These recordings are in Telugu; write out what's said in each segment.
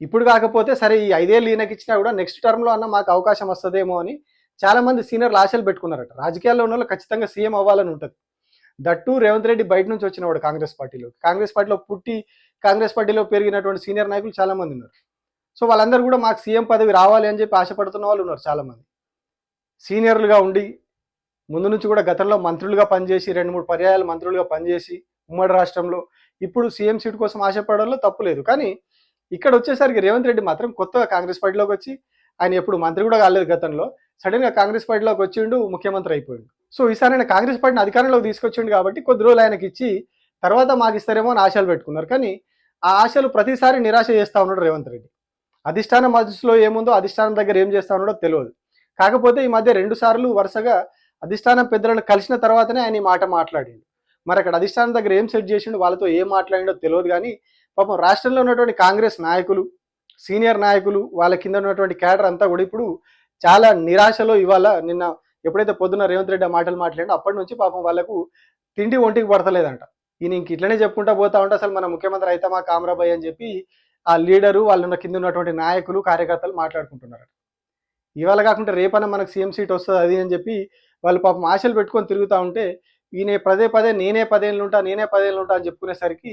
ఇప్పుడు కాకపోతే సరే ఈ ఐదేళ్ళు ఈయనకి ఇచ్చినా కూడా నెక్స్ట్ టర్మ్లో అన్న మాకు అవకాశం వస్తుందేమో అని చాలా మంది సీనియర్లు ఆశలు పెట్టుకున్నారట. రాజకీయాల్లో ఉన్న వాళ్ళు ఖచ్చితంగా సీఎం అవ్వాలని ఉంటుంది. దట్టు రేవంత్ రెడ్డి బయట నుంచి వచ్చినవాడు కాంగ్రెస్ పార్టీలో. కాంగ్రెస్ పార్టీలో పుట్టి కాంగ్రెస్ పార్టీలో పెరిగినటువంటి సీనియర్ నాయకులు చాలా మంది ఉన్నారు. సో వాళ్ళందరూ కూడా మాకు సీఎం పదవి రావాలి అని చెప్పి ఆశపడుతున్న వాళ్ళు ఉన్నారు చాలా మంది. సీనియర్లుగా ఉండి ముందు నుంచి కూడా గతంలో మంత్రులుగా పనిచేసి రెండు మూడు పర్యాయాలు మంత్రులుగా పనిచేసి ఉమ్మడి రాష్ట్రంలో ఇప్పుడు సీఎం సీట్ కోసం ఆశపడంలో తప్పు లేదు. కానీ ఇక్కడ వచ్చేసరికి రేవంత్ రెడ్డి మాత్రం కొత్తగా కాంగ్రెస్ పార్టీలోకి వచ్చి ఆయన ఎప్పుడు మంత్రి కూడా కాలేదు గతంలో. సడన్గా కాంగ్రెస్ పార్టీలోకి వచ్చిండు ముఖ్యమంత్రి అయిపోయిండు. సో ఈసారి ఆయన కాంగ్రెస్ పార్టీని అధికారంలోకి తీసుకొచ్చిండు కాబట్టి కొద్ది రోజులు ఆయనకి ఇచ్చి తర్వాత మాకు ఇస్తారేమో అని ఆశలు పెట్టుకున్నారు. కానీ ఆ ఆశలు ప్రతిసారి నిరాశ చేస్తా ఉన్నాడు రేవంత్ రెడ్డి. అధిష్టాన మనసులో ఏముందో అధిష్టానం దగ్గర ఏం చేస్తా ఉన్నాడో తెలియదు. కాకపోతే ఈ మధ్య రెండు సార్లు వరుసగా అధిష్టానం పెద్దలను కలిసిన తర్వాతనే ఆయన ఈ మాట మాట్లాడిండు. మరి అక్కడ అధిష్టానం దగ్గర ఏం సెట్ చేసిండు వాళ్ళతో ఏం మాట్లాడిండో తెలియదు కానీ పాపం రాష్ట్రంలో ఉన్నటువంటి కాంగ్రెస్ నాయకులు సీనియర్ నాయకులు వాళ్ళ కింద ఉన్నటువంటి క్యాడర్ అంతా కూడా ఇప్పుడు చాలా నిరాశలో ఇవాళ నిన్న ఎప్పుడైతే పొద్దున్న రేవంత్ రెడ్డి మాటలు మాట్లాడినా అప్పటి నుంచి పాపం వాళ్ళకు తిండి ఒంటికి పడతలేదంట. ఈయన ఇంక ఇట్లనే చెప్పుకుంటా పోతా ఉంటే అసలు మన ముఖ్యమంత్రి అయితే మా కామరాబాయ్ అని చెప్పి ఆ లీడరు వాళ్ళున్న కింద ఉన్నటువంటి నాయకులు కార్యకర్తలు మాట్లాడుకుంటున్నారు ఇవాళ కాకుండా రేపన్నా మనకు సీఎం సీట్ వస్తుంది అది అని చెప్పి వాళ్ళు పాపం ఆశలు పెట్టుకొని తిరుగుతూ ఉంటే ఈయన పదే పదే నేనే పదేళ్ళు ఉంటా నేనే పదేళ్ళు ఉంటా అని చెప్పుకునేసరికి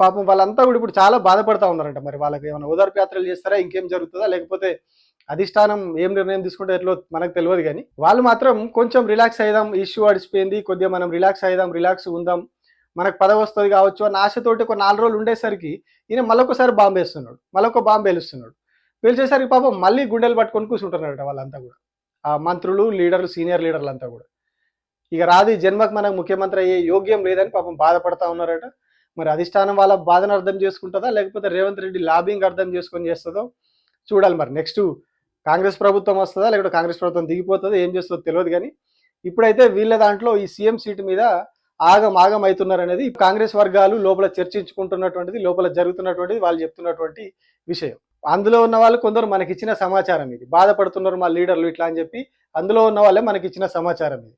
పాపం వాళ్ళంతా కూడా ఇప్పుడు చాలా బాధపడతా ఉన్నారంట మరి. వాళ్ళకి ఏమైనా ఓదార్పు యాత్రలు చేస్తారా? ఇంకేం జరుగుతుందా? లేకపోతే అధిష్టానం ఏం నిర్ణయం తీసుకుంటే ఎట్లో మనకు తెలియదు కానీ వాళ్ళు మాత్రం కొంచెం రిలాక్స్ అయిదాం ఇష్యూ అడిచిపోయింది కొద్దిగా మనం రిలాక్స్ అయిదాం రిలాక్స్ ఉందాం మనకు పదవి వస్తుంది కావచ్చు అని ఆశతోటి ఒక నాలుగు రోజులు ఉండేసరికి ఈయన మళ్ళొకసారి బాంబు వేస్తున్నాడు. మళ్ళొక బాంబు వేలుస్తున్నాడు. పేల్చేసరికి పాపం మళ్ళీ గుండెలు పట్టుకొని కూర్చుంటున్నారట వాళ్ళంతా కూడా. ఆ మంత్రులు లీడర్లు సీనియర్ లీడర్లు అంతా కూడా. ఇక రాదు జన్మకు మనకు ముఖ్యమంత్రి అయ్యే యోగ్యం లేదని పాపం బాధపడతా ఉన్నారట. మరి అధిష్టానం వాళ్ళ బాధను అర్థం చేసుకుంటుందా? లేకపోతే రేవంత్ రెడ్డి లాబింగ్ అర్థం చేసుకొని చేస్తుందో? చూడాలి మరి. నెక్స్ట్ కాంగ్రెస్ ప్రభుత్వం వస్తుందా? లేకపోతే కాంగ్రెస్ ప్రభుత్వం దిగిపోతుందో? ఏం చేస్తుందో తెలియదు కానీ ఇప్పుడైతే వీళ్ళ దాంట్లో ఈ సీఎం సీటు మీద ఆగం ఆగం అవుతున్నారు అనేది కాంగ్రెస్ వర్గాలు లోపల చర్చించుకుంటున్నటువంటిది లోపల జరుగుతున్నటువంటిది వాళ్ళు చెప్తున్నటువంటి విషయం. అందులో ఉన్న వాళ్ళు కొందరు మనకి ఇచ్చిన సమాచారం ఇది. బాధపడుతున్నారు మా లీడర్లు ఇట్లా అని చెప్పి అందులో ఉన్న వాళ్ళే మనకి ఇచ్చిన సమాచారం ఇది.